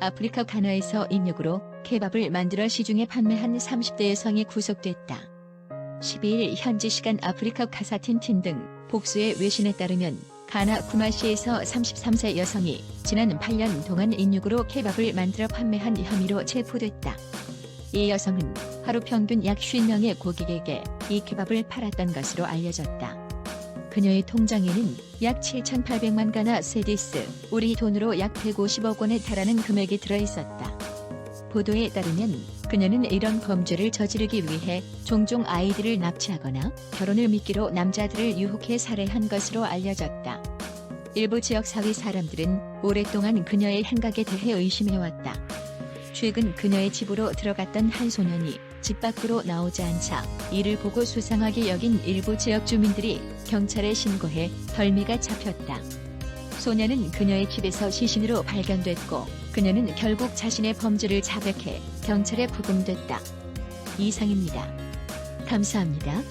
아프리카 가나에서 인육으로 케밥을 만들어 시중에 판매한 30대 여성이 구속됐다. 12일 현지 시간 아프리카 카사틴틴 등 복수의 외신에 따르면 가나 구마시에서 33세 여성이 지난 8년 동안 인육으로 케밥을 만들어 판매한 혐의로 체포됐다. 이 여성은 하루 평균 약 50명의 고객에게 이 케밥을 팔았던 것으로 알려졌다. 그녀의 통장에는 약 7,800만 가나 세디스, 우리 돈으로 약 150억 원에 달하는 금액이 들어있었다. 보도에 따르면 그녀는 이런 범죄를 저지르기 위해 종종 아이들을 납치하거나 결혼을 미끼로 남자들을 유혹해 살해한 것으로 알려졌다. 일부 지역 사회 사람들은 오랫동안 그녀의 행각에 대해 의심해왔다. 최근 그녀의 집으로 들어갔던 한 소년이 집 밖으로 나오지 않자 이를 보고 수상하게 여긴 일부 지역 주민들이 경찰에 신고해 덜미가 잡혔다. 소년은 그녀의 집에서 시신으로 발견됐고 그녀는 결국 자신의 범죄를 자백해 경찰에 부검됐다. 이상입니다. 감사합니다.